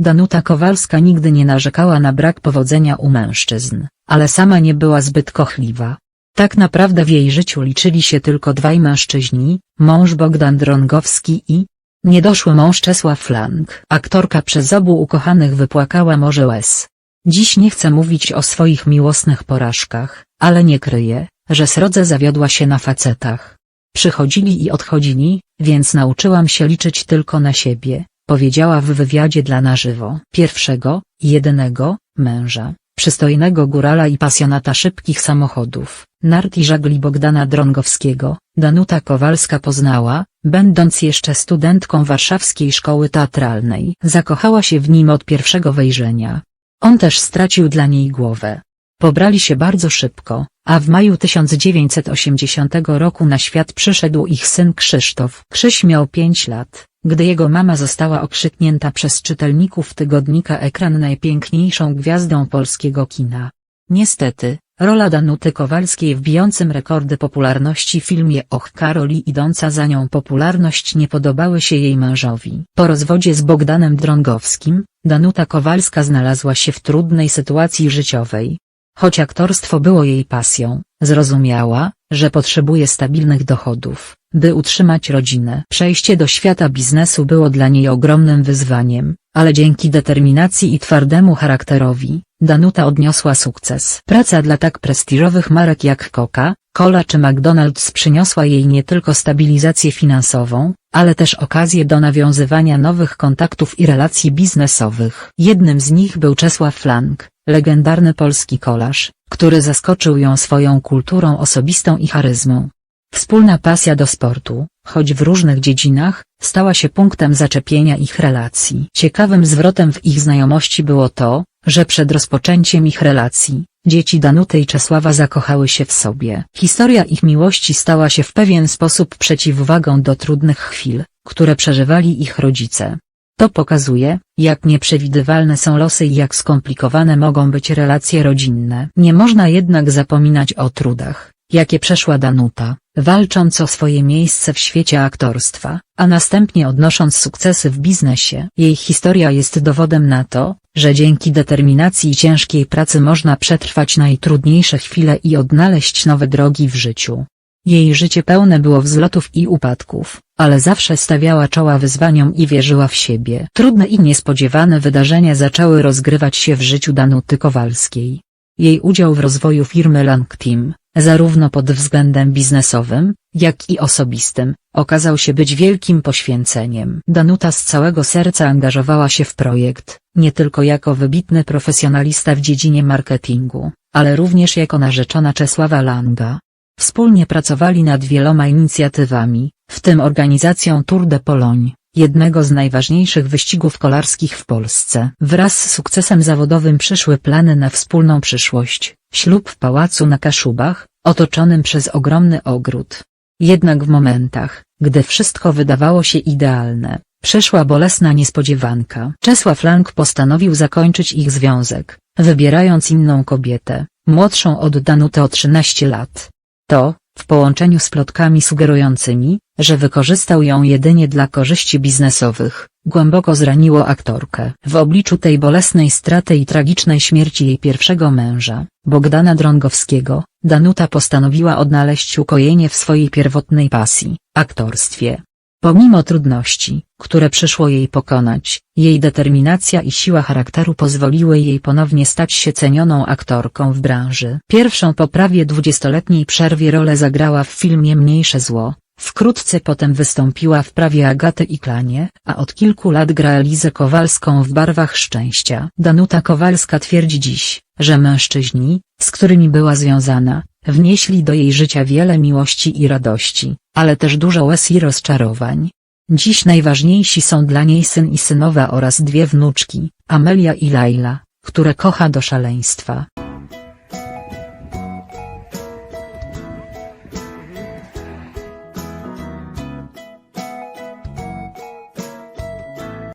Danuta Kowalska nigdy nie narzekała na brak powodzenia u mężczyzn, ale sama nie była zbyt kochliwa. Tak naprawdę w jej życiu liczyli się tylko dwaj mężczyźni, mąż Bogdan Drągowski i niedoszły mąż Czesław Flank. Aktorka przez obu ukochanych wypłakała morze łez. Dziś nie chce mówić o swoich miłosnych porażkach, ale nie kryje, że srodze zawiodła się na facetach. Przychodzili i odchodzili, więc nauczyłam się liczyć tylko na siebie, powiedziała w wywiadzie dla na żywo. Pierwszego, jedynego, męża, przystojnego górala i pasjonata szybkich samochodów, nart i żagli Bogdana Drągowskiego, Danuta Kowalska poznała, będąc jeszcze studentką warszawskiej szkoły teatralnej. Zakochała się w nim od pierwszego wejrzenia. On też stracił dla niej głowę. Pobrali się bardzo szybko, a w maju 1980 roku na świat przyszedł ich syn Krzysztof. Krzyś miał 5 lat, gdy jego mama została okrzyknięta przez czytelników tygodnika Ekran najpiękniejszą gwiazdą polskiego kina. Niestety, rola Danuty Kowalskiej w bijącym rekordy popularności filmie Och Karoli idąca za nią popularność nie podobały się jej mężowi. Po rozwodzie z Bogdanem Drągowskim, Danuta Kowalska znalazła się w trudnej sytuacji życiowej. Choć aktorstwo było jej pasją, zrozumiała, że potrzebuje stabilnych dochodów, by utrzymać rodzinę. Przejście do świata biznesu było dla niej ogromnym wyzwaniem, ale dzięki determinacji i twardemu charakterowi, Danuta odniosła sukces. Praca dla tak prestiżowych marek jak Coca, Cola czy McDonald's przyniosła jej nie tylko stabilizację finansową, ale też okazję do nawiązywania nowych kontaktów i relacji biznesowych. Jednym z nich był Czesław Flank, legendarny polski kolarz, który zaskoczył ją swoją kulturą osobistą i charyzmą. Wspólna pasja do sportu, choć w różnych dziedzinach, stała się punktem zaczepienia ich relacji. Ciekawym zwrotem w ich znajomości było to, że przed rozpoczęciem ich relacji, dzieci Danuty i Czesława zakochały się w sobie. Historia ich miłości stała się w pewien sposób przeciwwagą do trudnych chwil, które przeżywali ich rodzice. To pokazuje, jak nieprzewidywalne są losy i jak skomplikowane mogą być relacje rodzinne. Nie można jednak zapominać o trudach, jakie przeszła Danuta, walcząc o swoje miejsce w świecie aktorstwa, a następnie odnosząc sukcesy w biznesie. Jej historia jest dowodem na to, że dzięki determinacji i ciężkiej pracy można przetrwać najtrudniejsze chwile i odnaleźć nowe drogi w życiu. Jej życie pełne było wzlotów i upadków, ale zawsze stawiała czoła wyzwaniom i wierzyła w siebie. Trudne i niespodziewane wydarzenia zaczęły rozgrywać się w życiu Danuty Kowalskiej. Jej udział w rozwoju firmy Lang Team, zarówno pod względem biznesowym, jak i osobistym, okazał się być wielkim poświęceniem. Danuta z całego serca angażowała się w projekt, nie tylko jako wybitny profesjonalista w dziedzinie marketingu, ale również jako narzeczona Czesława Langa. Wspólnie pracowali nad wieloma inicjatywami, w tym organizacją Tour de Pologne, jednego z najważniejszych wyścigów kolarskich w Polsce. Wraz z sukcesem zawodowym przyszły plany na wspólną przyszłość, ślub w pałacu na Kaszubach, otoczonym przez ogromny ogród. Jednak w momentach, gdy wszystko wydawało się idealne, przyszła bolesna niespodziewanka. Czesław Lang postanowił zakończyć ich związek, wybierając inną kobietę, młodszą od Danuty o 13 lat. To, w połączeniu z plotkami sugerującymi, że wykorzystał ją jedynie dla korzyści biznesowych, głęboko zraniło aktorkę. W obliczu tej bolesnej straty i tragicznej śmierci jej pierwszego męża, Bogdana Drągowskiego, Danuta postanowiła odnaleźć ukojenie w swojej pierwotnej pasji, aktorstwie. Pomimo trudności, które przyszło jej pokonać, jej determinacja i siła charakteru pozwoliły jej ponownie stać się cenioną aktorką w branży. Pierwszą po prawie dwudziestoletniej przerwie rolę zagrała w filmie Mniejsze Zło, wkrótce potem wystąpiła w prawie Agaty i Klanie, a od kilku lat gra Elizę Kowalską w Barwach Szczęścia. Danuta Kowalska twierdzi dziś, że mężczyźni, z którymi była związana, wnieśli do jej życia wiele miłości i radości, ale też dużo łez i rozczarowań. Dziś najważniejsi są dla niej syn i synowa oraz dwie wnuczki, Amelia i Laila, które kocha do szaleństwa.